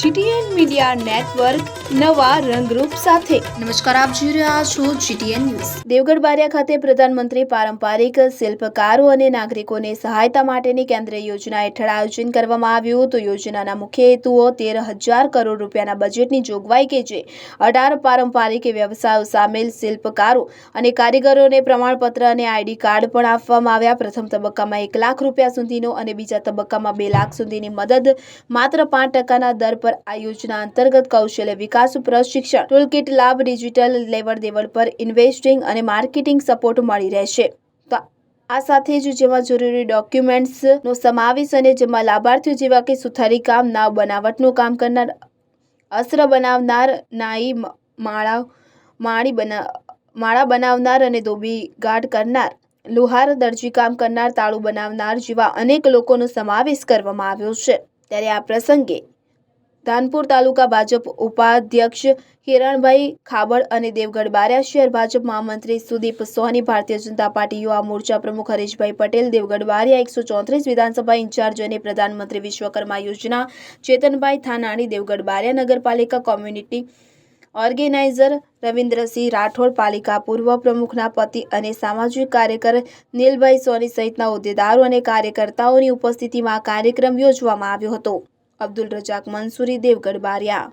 GTN media network નવા રંગરૂપ સાથે. નમસ્કાર આપ જોઈ રહ્યા છો જીટીએન ન્યૂઝ. દેવગઢ બારિયા ખાતે પ્રધાનમંત્રી પારંપરિક શિલ્પકારો અને નાગરિકોને સહાયતા માટેની કેન્દ્રીય યોજના હેઠળ આયોજન કરવામાં આવ્યું. તો યોજનાના મુખ્ય હેતુઓ તેર હજાર કરોડ રૂપિયાના બજેટની જોગવાઈ કે જે અઢાર પારંપરિક વ્યવસાયો સામેલ શિલ્પકારો અને કારીગરોને પ્રમાણપત્ર અને આઈડી કાર્ડ પણ આપવામાં આવ્યા. પ્રથમ તબક્કામાં એક લાખ રૂપિયા સુધીનો અને બીજા તબક્કામાં બે લાખ સુધીની મદદ માત્ર પાંચ ટકાના દર પર આ યોજના અંતર્ગત કૌશલ્ય વિકાસ પ્રશિક્ષણ ટૂલકિટ લાભ ડિજિટલ લેવડ દેવડ પર ઇન્વેસ્ટિંગ અને માર્કેટિંગ સપોર્ટ મળી રહેશે. આ સાથે જ જેમાં જરૂરી ડોક્યુમેન્ટ્સનો સમાવેશ અને જેમાં લાભાર્થીઓ જેવા કે સુથારી કામ, નાવ બનાવટનું કામ કરનાર, અસ્ત્ર બનાવનાર, નાઈ માળા, માળી બના, માળા બનાવનાર અને ધોબી ગાઢ કરનાર, લુહાર દરજી કામ કરનાર, તાળું બનાવનાર જેવા અનેક લોકોનો સમાવેશ કરવામાં આવ્યો છે. ત્યારે આ પ્રસંગે ધાનપુર તાલુકા ભાજપ ઉપાધ્યક્ષ કિરણભાઈ ખાબડ અને દેવગઢ બારિયા શહેર ભાજપ મહામંત્રી સુદીપ સોની, ભારતીય જનતા પાર્ટી યુવા મોરચા પ્રમુખ હરેશભાઈ પટેલ, દેવગઢ બારિયા એકસો ચોત્રીસ વિધાનસભા ઇન્ચાર્જ અને પ્રધાનમંત્રી વિશ્વકર્મા યોજના, ચેતનભાઈ થાનાણી, દેવગઢ બારિયા નગરપાલિકા કોમ્યુનિટી ઓર્ગેનાઇઝર, રવિન્દ્રસિંહ રાઠોડ, પાલિકા પૂર્વ પ્રમુખના પતિ અને સામાજિક કાર્યકર નીલભાઈ સોની સહિતના હોદ્દેદારો અને કાર્યકર્તાઓની ઉપસ્થિતિમાં કાર્યક્રમ યોજવામાં આવ્યો હતો. અબ્દુલ રજાક મંસૂરી દેવગઢ બારિયા